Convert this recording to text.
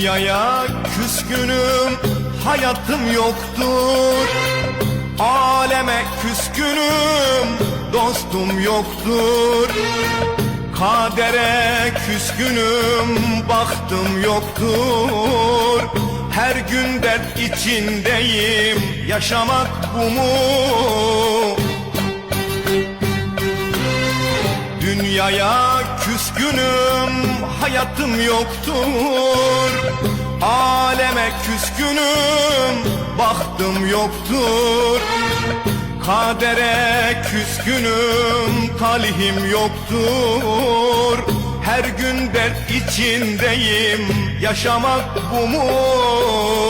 Dünyaya küskünüm hayatım yoktur. Aleme küskünüm dostum yoktur. Kadere küskünüm baktım yoktur. Her gün dert içindeyim yaşamak bu mu? Dünyaya küskünüm hayatım yoktur. Aleme küskünüm baktım yoktur. Kadere küskünüm talihim yoktur. Her gün dert içindeyim yaşamak bu mu?